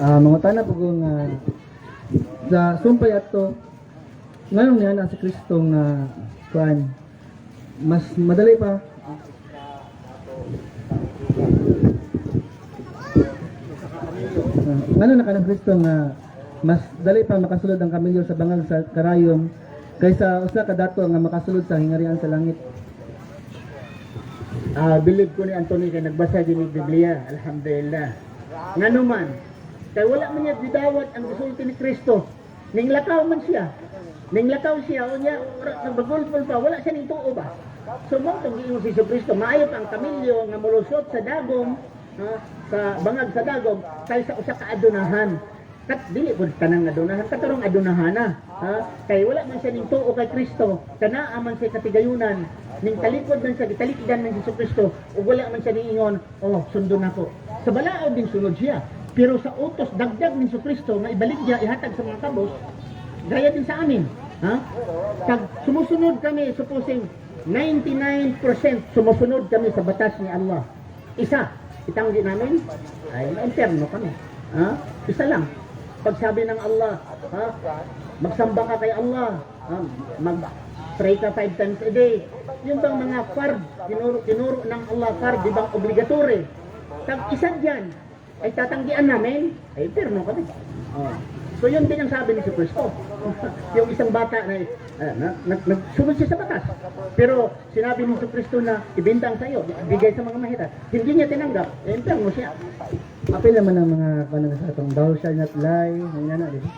Ah, mga tanan po kung ah, sa sumpay ato ngayon nga na si Kristo nga kuan mas madali pa Ah, ngano na kanang Kristo nga mas dali pa makasulod ang kamilyo sa bangal sa karayon kaysa usa ka dato nga makasulod sa hingarian sa langit. Ah, believe ko ni Anthony kay nagbasa din ng Biblia. Alhamdulillah. Nga naman, kay wala man niya gidawat ang gisulti ni Kristo. Ning lakaw man siya. Ning lakaw siya, o niya, nagbagulpol pa, wala siya ning tuo ba? So mo tong giingon si Jesu Kristo, maayo pa ang kamilyo nga molusot sa dagom, ha, sa bangag sa dagom, kaysa usa ka adunahan. Kat dili pud tanang adunahan, katarong adunahana. Ha? Kay wala man siya ning tuo kay Kristo, kana man siya katigayunan, ning talikod man siya gitalikdan ng Hesus Kristo, ug wala man siya niingon, oh, sundo nako. Sa balaod din sunod siya. Pero sa utos dagdag ni Kristo nga ibalik niya ihatag sa mga kabos, gaya din sa amin. Ha? Pag sumusunod kami, supposing 99% sumusunod kami sa batas ni Allah. Isa, itanggi namin, ay interno kami. Ha? Isa lang. Pag sabi ng Allah, ha? magsamba ka kay Allah, ha? mag pray ka five times a day. Yung bang mga fard, tinuro, tinuro ng Allah fard, di bang obligatory? Tag isa dyan, ay tatanggian namin, ay interno kami. Oh. So yun din ang sabi ni si Kristo. yung isang bata na, uh, na, na nagsunod siya sa batas. Pero sinabi ni si Kristo na ibintang sa iyo, bigay sa mga mahirap. Hindi niya tinanggap, eh, interno siya. Apil naman ang mga kanang sa atong thou shalt not lie, nga na di ba?